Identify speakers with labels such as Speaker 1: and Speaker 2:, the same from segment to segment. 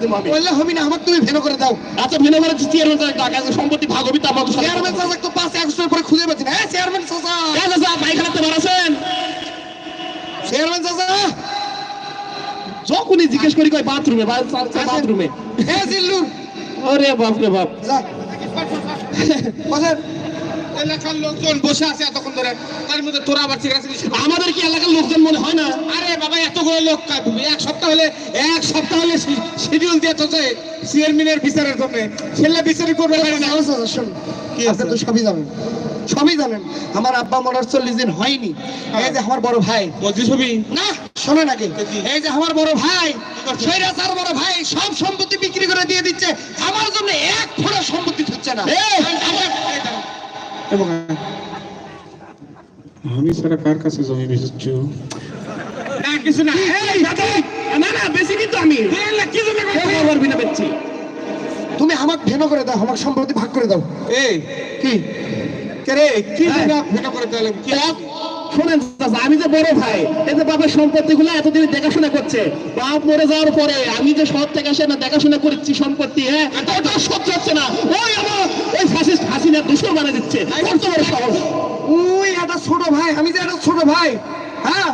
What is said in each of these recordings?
Speaker 1: বললে হবি না আমাকে তুমি ভেনো করে দাও।
Speaker 2: আচ্ছা ভিন্ন করে চেয়ারম্যান সাহেব টাকা সম্পত্তি ভাগ হবে তারপর তো
Speaker 1: চেয়ারম্যান চাচা তো পাঁচ একশো পরে খুঁজে পাচ্ছি না হ্যাঁ চেয়ারম্যান চাচা
Speaker 2: পায়খানাতে বাড়াছেন
Speaker 1: চেয়ারম্যান চাচা
Speaker 2: যখনই জিজ্ঞেস করি কয় বাথরুমে বাথরুমে।
Speaker 1: হ্যাঁ
Speaker 2: ওরে বাপ। রে বাপ
Speaker 1: যা
Speaker 3: এলাকার লোকজন বসে আছে এতক্ষণ ধরে। তার মধ্যে তোরা আবার
Speaker 2: আমাদের কি এলাকার লোকজন মনে হয় না?
Speaker 3: আরে বাবা এতগুলো লোক এক সপ্তাহ হলে এক সপ্তাহ হলে শিডিউল দিয়ে তো চেয়ারম্যানের বিচারের জন্য। বিচার করবে
Speaker 1: শোন। আপনি তো সবই জানেন। সবই জানেন। আমার আব্বা মরার চল্লিশ দিন হয়নি।
Speaker 3: হ্যাঁ।
Speaker 1: এই যে আমার বড় ভাই।
Speaker 3: ছবি?
Speaker 1: না শোনে নাকি এই যে আমার বড় ভাই বড় ভাই সব সম্পত্তি বিক্রি করে দিয়ে দিচ্ছে। আমার জন্য এক ফোঁটা সম্পত্তি হচ্ছে না।
Speaker 3: এবং আমি সারা কার কাছে জমি বেচছ? না কিছু না।
Speaker 2: এই, না না বেশি কিন্তু আমি।
Speaker 3: কি জন্য
Speaker 2: কেউ খবর না বেচছি।
Speaker 1: তুমি আমাকে ভেন করে দাও আমার সম্পত্তি ভাগ করে দাও।
Speaker 3: এই
Speaker 1: কি?
Speaker 3: কে রে? কি ভেন করে দিলাম কি?
Speaker 2: শোনেন আমি যে বড় ভাই এই যে বাবার সম্পত্তি গুলো এতদিন দেখাশোনা করছে বাপ মরে যাওয়ার পরে আমি যে সব থেকে আসে না দেখাশোনা করছি সম্পত্তি হ্যাঁ ওটা সহ্য হচ্ছে না। ওই আমার ওই ফাঁসিস্ট হাসিনা দুশো বানিয়ে দিচ্ছে। কত বড় সাহস
Speaker 1: ওই একটা ছোট ভাই আমি যে একটা ছোট ভাই হ্যাঁ?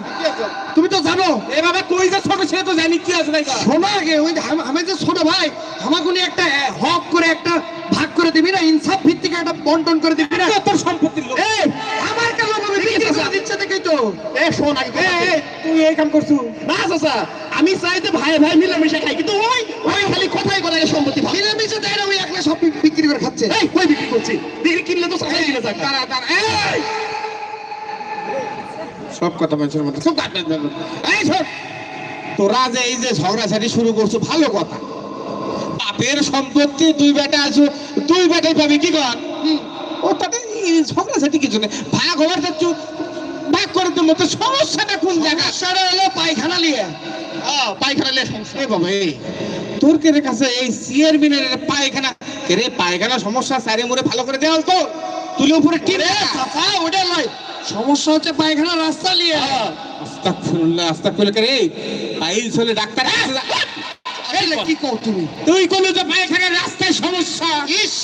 Speaker 1: তুমি তো জানো।
Speaker 3: এ বাবা কই যে ছোট ছেলে তো জানি কি আছে
Speaker 1: শোনো আগে ওই আমি যে ছোট ভাই আমাকে একটা হক করে একটা ভাগ করে দিবি না ইনসাফ ভিত্তিক একটা বন্টন করে দিবি না?
Speaker 3: তোর সম্পত্তির লোক
Speaker 1: আমার
Speaker 2: আমি চাই ভাই ভাই মিলেমিশে খাই কিন্তু ওই ওই খালি বলে আগে সম্পত্তি।
Speaker 1: মিলেমিশে দেয় না ওই একলা সব বিক্রি করে খাচ্ছে।
Speaker 2: এই কই বিক্রি করছি? বিক্রি কিনলে তো চাচাই কিনে যাক
Speaker 3: তারা তারা এই! সব কথা মানুষের মধ্যে সব কাটে এই শোন তোরা যে এই যে ঝগড়াঝাটি শুরু করছ ভালো কথা। বাপের সম্পত্তি দুই বেটা আছো দুই বেটাই পাবি কি কর? হুম, ও তাতে ঝগড়াঝাটি কিছু নেই। ভাগ হওয়ার যাচ্ছ ভাগ করে দেবো তো সমস্যাটা কোন জায়গা
Speaker 1: সমস্যাটা হলো পায়খানা নিয়ে।
Speaker 2: হ্যাঁ পায়খানা নিয়ে সমস্যা।
Speaker 3: বাবা এই তোর কেরে কাছে এই চেয়ারম্যানের পায়খানা। কেরে পায়খানা সমস্যা সারে মুরে ভালো করে দেওয়াল তো। তুলে উপরে টিরে
Speaker 1: চাচা ওটা নয়। সমস্যা হচ্ছে পায়খানা রাস্তা নিয়ে।
Speaker 3: আস্তাগফিরুল্লাহ আস্তাগফিরুল্লাহ করে এই পাইল চলে ডাক্তার কাছে
Speaker 1: কি কও তুমি?
Speaker 3: তুই কইলি যে পায়খানার রাস্তায় সমস্যা।
Speaker 1: ইস!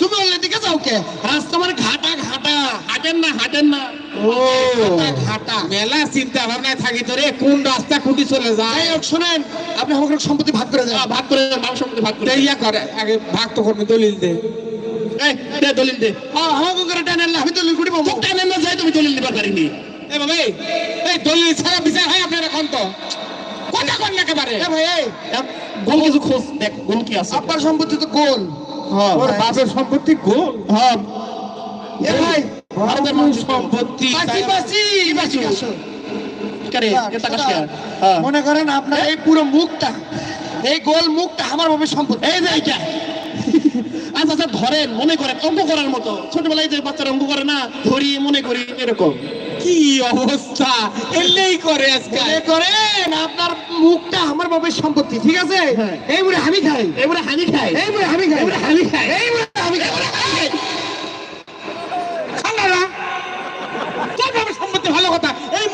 Speaker 1: তুমি ওলে দিকে যাও কে?
Speaker 2: মানে ঘাটা ঘাটা। হাঁটেন না হাঁটেন না।
Speaker 3: ও। ঘাটা মেলা চিন্তা ভাবনায় থাকি কোন রাস্তা কুটি চলে যায়?
Speaker 1: হোক শোনেন আপনি আমাকে সম্পত্তি ভাগ করে দেন।
Speaker 2: আহ, ভাগ করে মাংস সম্পত্তি ভাগ করে
Speaker 3: দে ইয়া করে। আগে ভাগ তো করবি দলিল দে।
Speaker 2: এই দে দলিল দে।
Speaker 1: হ্যাঁ করে টেনে আনলে আমি পাবো।
Speaker 2: না যাই তুমি দলিল দিবার পারিনি
Speaker 3: এ বাবা এই এই দলিল ছাড়া বিচার হয় আপনার এখন তো। কোনটা কোন একেবারে।
Speaker 1: এ ভাই এই।
Speaker 2: এক গোল কিছু খোঁজ দেখ গোল কি আছে?
Speaker 1: আপনার সম্পত্তি তো গোল।
Speaker 3: ওর বাপের সম্পত্তি গোল
Speaker 2: হ্যাঁ।
Speaker 1: ভাই
Speaker 2: ভারতের মানুষ
Speaker 3: সম্পত্তি
Speaker 2: হ্যাঁ
Speaker 1: মনে করেন আপনার এই পুরো মুখটা এই গোল মুখটা আমার ভাবে সম্পত্তি।
Speaker 2: এই যে এইটা। আচ্ছা আচ্ছা ধরেন মনে করেন অঙ্ক করার মতো। ছোটবেলায় যে বাচ্চারা অঙ্ক করে না ধরি মনে করি এরকম।
Speaker 3: কি অবস্থা? এলেই করে আজকে।
Speaker 1: করেন আপনার মুখটা আমার বাবার সম্পত্তি ঠিক আছে?
Speaker 2: হ্যাঁ।
Speaker 1: এই বলে আমি খাই।
Speaker 2: এবারে হানি খাই।
Speaker 1: এই বলে আমি খাই।
Speaker 2: এইবারে আমি খাই।
Speaker 1: এই বলে আমি খাই
Speaker 3: খালারা তোর বাবার সম্পত্তি ভালো কথা এই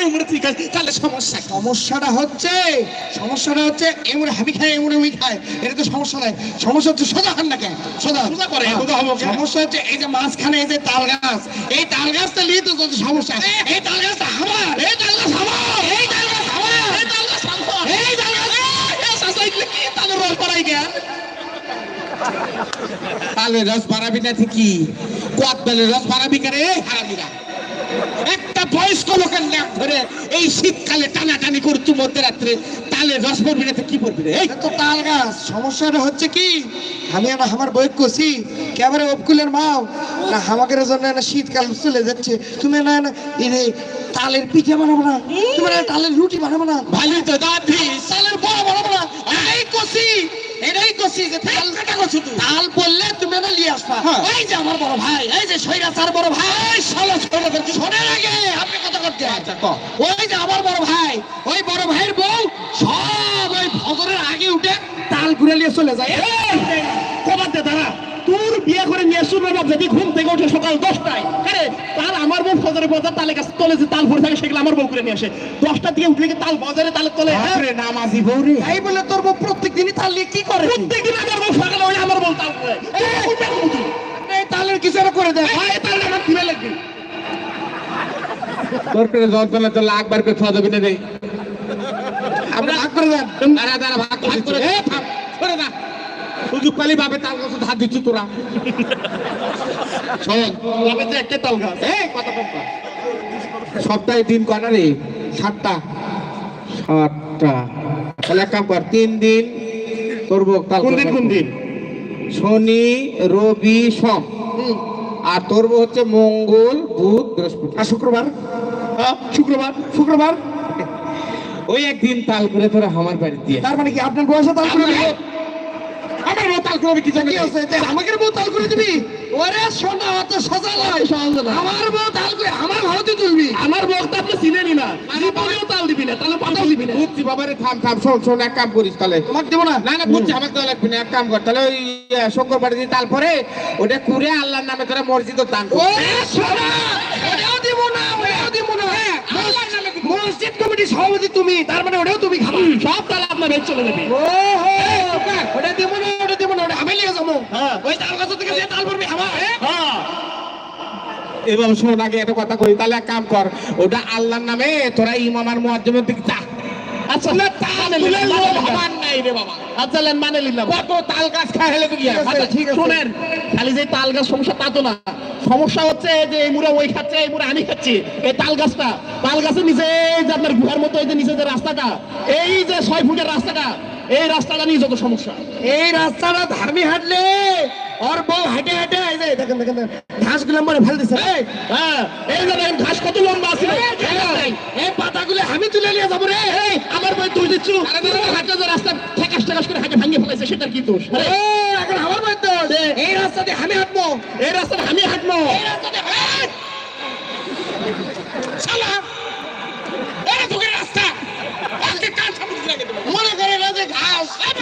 Speaker 3: তুই খাস এই তুই খাস তাহলে সমস্যা
Speaker 1: সমস্যাটা হচ্ছে সমস্যাটা হচ্ছে এমনি হাবি খায় এমনি ওই খায়। এটা তো সমস্যা নাই। সমস্যা হচ্ছে সোজা খান না কেন? সোজা।
Speaker 2: সোজা করে। সোজা হব কেন?
Speaker 1: সমস্যা হচ্ছে এই যে মাঝখানে এই যে তাল গাছ এই তাল গাছটা নিয়ে তো যত সমস্যা। এই তাল গাছটা আমার এই তাল গাছ আমার এই তাল গাছ আমার। এই তাল গাছ আমার। এই তাল গাছ
Speaker 2: এই চাচা কি তাদের রস
Speaker 3: রস বাড়াবি না ঠিকই। কোয়াত রস বাড়াবি করে হারাবিরা একটা বয়স্ক লোকের নাক ধরে এই শীতকালে টানাটানি করছু মধ্যরাত্রে। তালে রস পড়বি না তো কি পড়বি রে?
Speaker 1: তো তাল গাছ সমস্যাটা হচ্ছে কি? আমি না আমার বই কষি ক্যামেরা অবকুলের মাও? না আমাদের জন্য না শীতকাল চলে যাচ্ছে। তুমি না না এই তালের পিঠে বানাবো না তুমি না তালের রুটি বানাবো না।
Speaker 3: ভালোই তো দাদি।
Speaker 1: তালের বড় বানাবো না। এই কষি এটাই করছি যে তাল কাটা কষি তুই তাল বললে তুমি না নিয়ে আসবা।
Speaker 3: হ্যাঁ।
Speaker 1: এই যে আমার বড় ভাই এই যে সৈরাচার বড় ভাই শালা সৈরাচার কি শোনার আগে আপনি কথা করতে
Speaker 3: আচ্ছা
Speaker 1: ওই যে আমার বড় ভাই ওই বড় ভাইয়ের বউ সব ওই ফজরের আগে উঠে তাল ঘুরে নিয়ে চলে যায়।
Speaker 2: কমাতে দাঁড়া। তোর বিয়ে করে নিয়ে আসছো না বাপ যদি ঘুম থেকে ওঠে সকাল দশটায় আরে তার আমার বউ ফজরে বাজার তালে কাছে তলে যে তাল ভরে থাকে সেগুলো আমার বউ করে নিয়ে আসে। দশটার দিকে উঠলে কি তাল বাজারে তালে তলে? হ্যাঁ?
Speaker 3: বাপরে নামাজি বৌরে
Speaker 1: এই বলে তোর বউ প্রত্যেক দিনই তাল নিয়ে কি করে?
Speaker 2: প্রত্যেকদিন আমার বউ সকালে ওই আমার বউ তাল করে এই, কোন
Speaker 1: তালের কিছু একটা করে দেয়?
Speaker 2: হ্যাঁ, এই তালটা আমার দিবে লাগবে।
Speaker 3: তোর করে যন্ত্রণা তো লাখ বার করে খাওয়া যাবে না রে
Speaker 1: আপনি ভাগ করে দেন।
Speaker 3: দাঁড়া দাঁড়া ভাগ করে এ থাম সরে না সুযোগ পালি ভাবে তার কাছে ধার দিচ্ছি তোরা।
Speaker 2: একটা তাল গাছ।
Speaker 3: এই সপ্তাহে দিন কটা রে? সাতটা। সাতটা। তাহলে এক কাম কর তিন দিন তোর
Speaker 2: কোন দিন কোন দিন?
Speaker 3: শনি রবি সোম। আর তোর হচ্ছে মঙ্গল বুধ বৃহস্পতি।
Speaker 1: আর শুক্রবার?
Speaker 2: শুক্রবার
Speaker 1: শুক্রবার?
Speaker 3: ওই একদিন তাল করে তোরা আমার বাড়ি দিয়ে
Speaker 1: তার মানে কি আপনার বয়সে তাল করে
Speaker 3: বউ তাল করবে কি জানি?
Speaker 1: আছে? আমাকে বউ তাল করে দিবি? ওরে সোনা অত সোজা নয়। আমার বউ তাল করে আমার ভারতে তুলবি?
Speaker 2: আমার বউ তো আপনি চিনেনি না। জীবনেও তাল দিবি না তাহলে পাতাও দিবি না।
Speaker 3: বুঝছি বাবারে থাম থাম শোন শোন এক কাম করিস তাহলে।
Speaker 1: তোমাকে দেবো না?
Speaker 3: না না বুঝছি আমার তো লাগবে না এক কাম কর। তাহলে ওই শুক্রবার দিন তারপরে ওটা কুড়ে আল্লাহর নামে মসজিদও দান কর।
Speaker 1: ওরে সোনা! ওটাও দিব না ওটাও দিব না। মসজিদ কমিটি সভাপতি তুমি তার মানে ওটাও তুমি খাবা।
Speaker 2: সব তাহলে আপনার চলে যাবে।
Speaker 1: ও হো ওটা দিব না ওটা দিব না ওটা আমি নিয়ে যাব।
Speaker 2: হ্যাঁ।
Speaker 1: ওই তাল গাছ থেকে যে তাল পড়বে আমার
Speaker 2: হ্যাঁ?
Speaker 3: এবং শোন আগে একটা কথা কই তাহলে এক কাম কর ওটা আল্লাহর নামে তোরা ইমাম আর মুয়াজ্জিমের দিকে যা।
Speaker 2: আচ্ছা।
Speaker 3: না তাল
Speaker 2: মানে
Speaker 3: তুলে
Speaker 2: মানে।
Speaker 3: আমার নাই রে বাবা।
Speaker 2: আচ্ছা লেন মানে নিলাম।
Speaker 3: কত তাল গাছ খায় হেলে
Speaker 1: ঠিক আছে, ঠিক আছে।
Speaker 2: শোনেন খালি যে তাল গাছ সমস্যা তা তো না। সমস্যা হচ্ছে যে এই মুড়া ওই খাচ্ছে এই মুড়া আমি খাচ্ছি। এই তাল গাছটা তাল গাছের নিচে যে আপনার গুহার মতো এই যে নিচে যে রাস্তাটা এই যে ছয় ফুটের রাস্তাটা এই রাস্তাটা নিয়ে যত সমস্যা।
Speaker 1: এই রাস্তাটা ধার্মি হাঁটলে ওর বউ হাঁটে হাঁটে এই যে দেখেন দেখেন দেখেন, ঘাসগুলো মরে ফেল দিছে।
Speaker 2: হ্যাঁ এই যে দেখেন ঘাস কত লম্বা আছে।
Speaker 1: এই পাতাগুলো আমি তুলে নিয়ে যাব রে।
Speaker 2: আমার বই তুই দিচ্ছু। হাঁটে যে রাস্তা ঠেকাস ঠেকাস করে হাঁটে ভাঙিয়ে ফেলাইছে সেটার কি দোষ?
Speaker 1: এখন আমার বাধ্য এই রাস্তা দিয়ে আমি হাঁটবো।
Speaker 2: এই রাস্তাটা আমি হাঁটবো।
Speaker 1: এই রাস্তা দিয়ে এই! শালা! এই তোকে রাস্তা আজকে কার সামনে দিয়ে রেখে দেবো? মনে করে না যে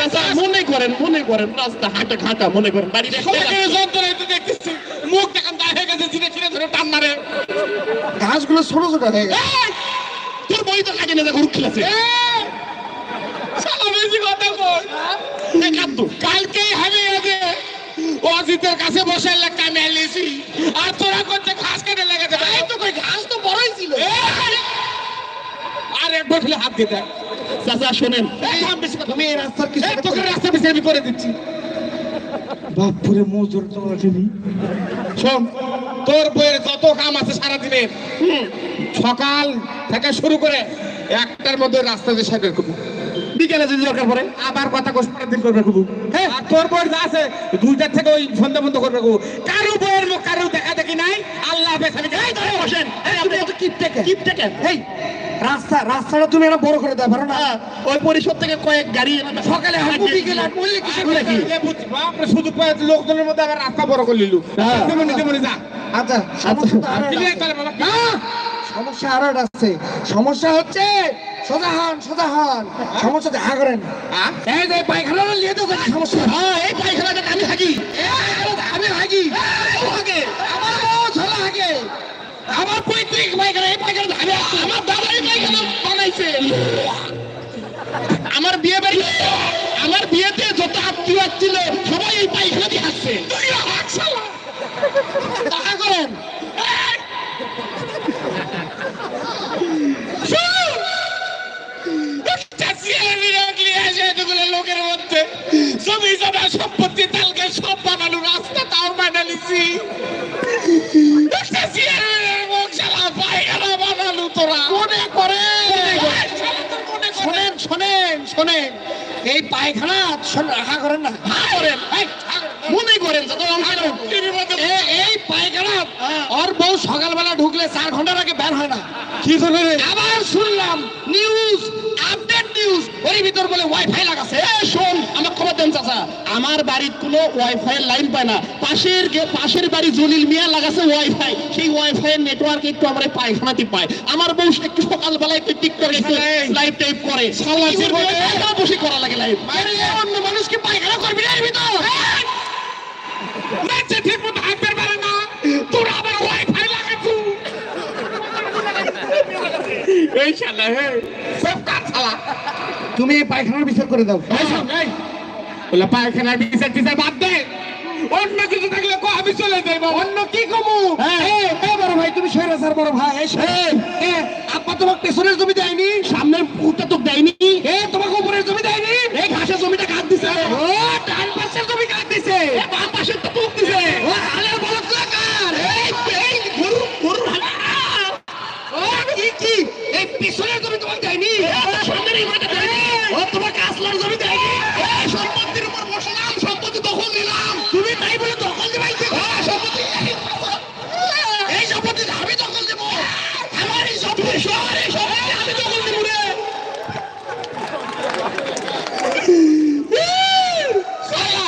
Speaker 2: আচ্ছা, মনে করেন মনে করেন রাস্তা হাঁটে ঘাটা মনে করেন
Speaker 3: দেখতেছি মুখ দেখান দায় হয়ে গেছে ধীরে টান মারে
Speaker 1: ঘাসগুলো ছোট ছোট হয়ে গেছে
Speaker 2: তোর বই তো কাজে না যে গরু খেলেছে
Speaker 3: শালা বেশি কথা বল
Speaker 2: একাত্তর
Speaker 3: কালকেই আগে অজিতের কাছে বসে লেখা মেলেছি আর তোরা করতে ঘাস কেটে লেগেছে এই তো ঘাস তো বড়ই ছিল আর একবার ফেলে হাত দিয়ে দেখ
Speaker 2: চাচা শোনেন।
Speaker 1: তুমি এই রাস্তার কিছু
Speaker 3: তোকে রাস্তা আমি করে দিচ্ছি।
Speaker 1: বাপুরে মজুর তো আসেনি
Speaker 3: শোন তোর বইয়ের যত কাম আছে সারাদিনের সকাল থেকে শুরু করে একটার মধ্যে রাস্তা দিয়ে সাইকেল করব।
Speaker 2: বিকেলে যদি দরকার পড়ে।
Speaker 3: আবার কথা কোষ পরের দিন করবে খুবু হ্যাঁ। আর তোর বই যা আছে দুইটার থেকে ওই সন্ধ্যা বন্ধ করবে খুবু কারও বইয়ের মুখ কারও দেখা দেখি নাই। আল্লাহ হাফেজ আমি যাই
Speaker 2: এই বসেন। এই আপনি এত কিপ থেকে কিপ থেকে
Speaker 1: এই। রাস্তা রাস্তাটা তুমি একটা বড় করে দেয় পারো না?
Speaker 2: হ্যাঁ, ওই পরিষদ থেকে কয়েক গাড়ি
Speaker 1: সকালে বিকেলে
Speaker 3: পাই লোকজনের মধ্যে আবার রাস্তা বড় করে নিলু।
Speaker 2: হ্যাঁ।
Speaker 3: যা।
Speaker 1: আচ্ছা সমস্যা তো আরও একটা আছে। সমস্যা আরও একটা আছে। সমস্যা হচ্ছে সোজা হন সোজা হন। সমস্যা দেখা করেন।
Speaker 3: হ্যাঁ?
Speaker 1: এই যে পায়খানা নিয়ে তো দেখি সমস্যা
Speaker 2: হ্যাঁ এই পায়খানাটা আমি থাকি।
Speaker 1: আমি আমার ছোলা
Speaker 2: আমার পায়খানা এই পায়খানা আমি আমার পায়খানা বানাইছে। আমার বিয়ে বাড়ি, আমার বিয়েতে যত আত্মীয় ছিল, সবাই এই পায়খানা দিয়ে আসছে
Speaker 1: দেখা করেন।
Speaker 3: লোকের মধ্যে সম্পত্তি তালকে সব বানানো রাস্তা তাও বানালিছি পায়খানা
Speaker 1: রাখা করেন না
Speaker 2: করেন। মনে করেন
Speaker 1: এই পায়খানা ওর বউ সকালবেলা ঢুকলে চার ঘণ্টার আগে বের হয় না।
Speaker 3: কি
Speaker 1: আবার শুনলাম নিউজ আপডেট নিউজ ওর ভিতর বলে ওয়াইফাই লাগাছে।
Speaker 2: আমার বাড়ির কোনো ওয়াইফাই লাইন পায় না। পাশের পাশের বাড়ি জলিল মিয়া লাগাছে ওয়াইফাই সেই ওয়াইফাই নেটওয়ার্ক একটু আমার পায়খানাতে পায়। আমার বউ একটু সকালবেলা একটু টিকটক একটু লাইভ টাইপ করে। বসে করা লাগে লাইভ
Speaker 1: অন্য মানুষকে পায়খানা করবি না ভিতর। ঠিক মতো পারে না।
Speaker 3: তোর আবার ওয়াইফাই এই শালা হে। সব কাজ শালা
Speaker 1: তুমি পায়খানার বিচার করে দাও।
Speaker 3: বলে পায়খানা বিচার টিচার বাদ দে। অন্য কিছু থাকলে কো আমি চলে যাই
Speaker 1: অন্য কি কমু?
Speaker 3: হ্যাঁ।
Speaker 1: এ, এ বড় ভাই তুমি সরে স্যার বড় ভাই এই। এ, আব্বা তোমার পেছনের জমি দেয়নি?
Speaker 2: সামনের পুরটা তো দেয়নি?
Speaker 1: এ তোমাকে উপরের জমি দেয়নি?
Speaker 2: এই ঘাসের জমিটা কাট দিছে।
Speaker 1: ও ডান পাশের জমি কাট দিছে
Speaker 2: এ বাম পাশের তো পুক দিছে
Speaker 1: ও হালের বলদ লাগার
Speaker 2: এই এই গরু গরু হালা
Speaker 1: ও কি কি এই পেছনের জমি তোমার দেয়নি
Speaker 2: সামনের এই মাঠে দেয়নি
Speaker 1: ও তোমার কাসলার জমি দেয়নি
Speaker 2: এই সম্পত্তির উপর বসলাম সম্পত্তি দখল নিলাম
Speaker 1: তুমি তাই বলে দখল দিবাইতে
Speaker 2: হ্যাঁ, সম্পত্তি এই সম্পত্তি আমি দখল দেবো আমার এই সম্পত্তি শহর এই সম্পত্তি আমি দখল দেবো রে
Speaker 3: শালা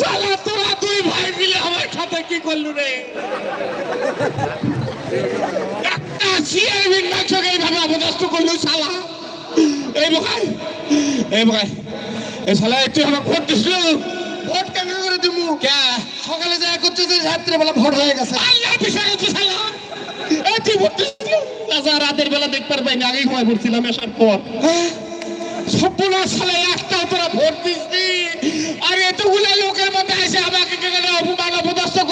Speaker 3: শালা তোরা দুই ভাই মিলে আমার সাথে রে। একটা চেয়ারম্যান নাচকে এইভাবে অবদস্ত করলু শালা। এই ভাই এই ভাই এই শালা একটু আমার ভোট দিছিল
Speaker 1: ভোট কেন করে দিমু?
Speaker 3: কে?
Speaker 1: সকালে যা করছে যে রাত্রে ভোট হয়ে গেছে।
Speaker 3: আল্লাহ পিছনে গেছে শালা। এই তুই? ভোট দিছিল
Speaker 2: রাতের বেলা দেখতে পারবেন আগেই ঘুমাই পড়ছিলাম আসার পর।
Speaker 3: সম্পূর্ণ সালে একটা তোরা ভোট দিসনি। আর এতগুলো লোকের মধ্যে এসে আমাকে অপমান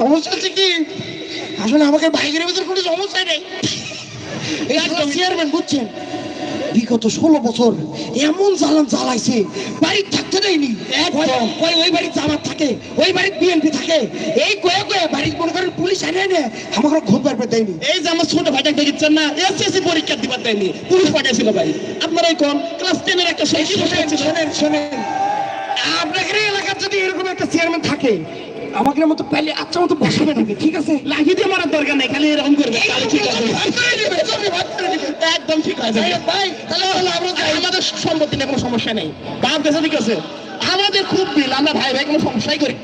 Speaker 1: সমস্যা হচ্ছে কি? আসলে আমাকে বাইকের ভিতর কোনো সমস্যা নেই। চেয়ারম্যান বুঝছেন? বিগত ষোলো বছর এমন জ্বালান জ্বালাইছে বাড়ি থাকতে দেয়নি। ওই বাড়ির জামাত থাকে ওই বাড়ির বিএনপি থাকে এই কয়ে কয়ে বাড়ির মনে করেন পুলিশ এনে এনে আমাকে ঘুম পারবে দেয়নি।
Speaker 2: এই যে আমার ছোট ভাইটাকে দেখছেন না এসএসসি পরীক্ষা দিবার দেয়নি পুলিশ পাঠিয়েছিল ভাই। আপনারা এই ক্লাস টেনের একটা
Speaker 1: শোনেন শোনেন আপনাদের এলাকার যদি এরকম একটা চেয়ারম্যান থাকে আমাকে মতো পেলে আচ্ছা মতো বসাবে নাকি? ঠিক আছে?
Speaker 2: লাগিয়ে দিয়ে মারার দরকার নাই খালি এরকম করবে তাহলে ঠিক আছে। একদম ঠিক আছে।
Speaker 1: ভাই তাহলে হলো আমরা যাই।
Speaker 2: আমাদের সম্পত্তি নিয়ে কোনো সমস্যা নেই। বাপ দেশে ঠিক আছে। আমাদের খুব বিল আমরা ভাই ভাই কোনো সমস্যাই করি